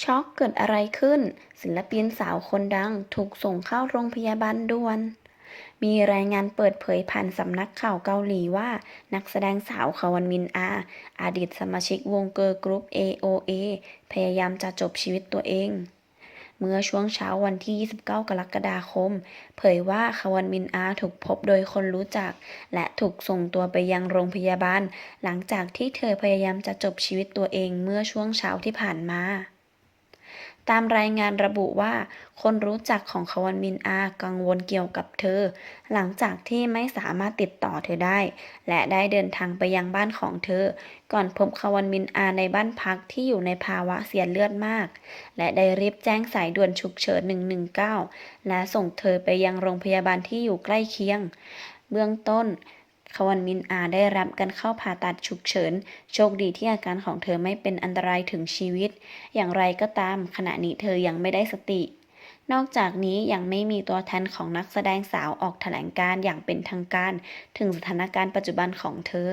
ช็อกเกิดอะไรขึ้น ศิลปินสาวคนดังถูกส่งเข้าโรงพยาบาลด่วน มีรายงานเปิดเผยผ่านสำนักข่าวเกาหลีว่า นักแสดงสาวคาวันมินอา อดีตสมาชิกวงเกิร์ลกรุ๊ป AOA พยายามจะจบชีวิตตัวเอง เมื่อช่วงเช้าวันที่ 29 กรกฎาคม เผยว่าคาวันมินอาถูกพบโดยคนรู้จัก และถูกส่งตัวไปยังโรงพยาบาล หลังจากที่เธอพยายามจะจบชีวิตตัวเองเมื่อช่วงเช้าที่ผ่านมา ตามรายงานระบุว่า คนรู้จักของคาวันมินอากังวลเกี่ยวกับเธอ หลังจากที่ไม่สามารถติดต่อเธอได้ และได้เดินทางไปยังบ้านของเธอ ก่อนพบคาวันมินอาในบ้านพักที่อยู่ในภาวะเสียเลือดมาก และได้รีบแจ้งสายด่วนฉุกเฉิน 119 และส่งเธอไปยังโรงพยาบาลที่อยู่ใกล้เคียง เบื้องต้น คาวันมินอาได้รับการเข้าผ่าตัดฉุกเฉิน โชคดีที่อาการของเธอไม่เป็นอันตรายถึงชีวิต อย่างไรก็ตามขณะนี้เธอยังไม่ได้สติ นอกจากนี้ยังไม่มีตัวแทนของนักแสดงสาวออกแถลงการ์อย่างเป็นทางการ ถึงสถานการณ์ปัจจุบันของเธอ